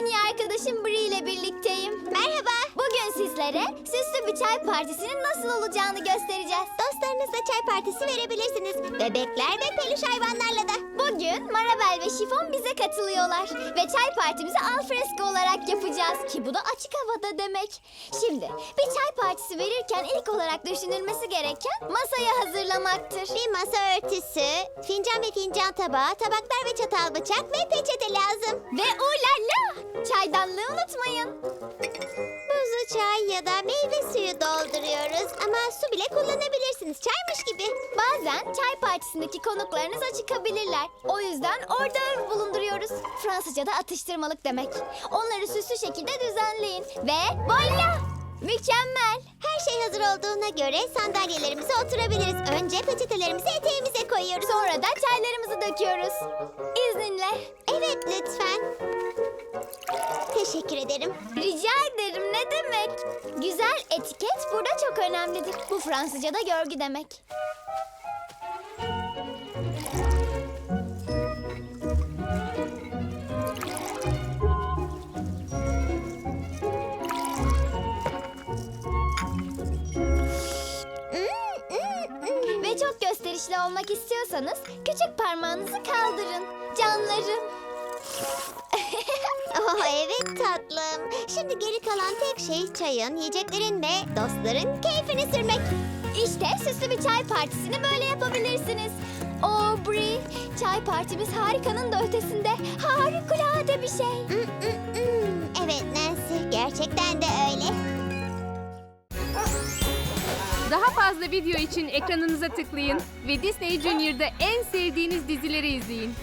en iyi arkadaşım Bri ile birlikteyim. Merhaba. Bugün sizlere süslü bir çay partisinin nasıl olacağını göstereceğiz. Dostlarınızla çay partisi verebilirsiniz. Bebekler ve peluş hayvanlarla da. Bugün Marabel ve Şifon bize katılıyorlar. Ve çay partimizi al fresco olarak yapacağız. Ki bu da açık havada demek. Şimdi bir çay partisi verirken ilk olarak düşünülmesi gereken masayı hazırlamaktır. Bir masa örtüsü, fincan ve fincan tabağı, tabaklar ve çatal bıçak ve peçete lazım. Ve ulala! Çaydanlığı unutmayın. Buzlu çay ya da meyve suyu dolduruyoruz ama su bile kullanabilirsiniz. Çaymış gibi. Bazen çay partisindeki konuklarınız acıkabilirler. O yüzden orada bulunduruyoruz. Fransızca'da atıştırmalık demek. Onları süslü şekilde düzenleyin. Ve voila! Mükemmel. Her şey hazır olduğuna göre sandalyelerimize oturabiliriz. Önce peçetelerimizi eteğimize koyuyoruz. Sonra da çaylarımızı döküyoruz. İzninle. Evet lütfen. Teşekkür ederim. Rica ederim ne demek? Güzel etiket burada çok önemlidir. Bu Fransızca'da görgü demek. Ve çok gösterişli olmak istiyorsanız küçük parmağınızı kaldırın. Canlarım. Oh evet tatlım. Şimdi geri kalan tek şey çayın, yiyeceklerin ve dostların keyfini sürmek. İşte süslü bir çay partisini böyle yapabilirsiniz. Oh Brie, çay partimiz harikanın da ötesinde. Harikulade bir şey. evet Nancy, gerçekten de öyle. Daha fazla video için ekranınıza tıklayın ve Disney Junior'da en sevdiğiniz dizileri izleyin.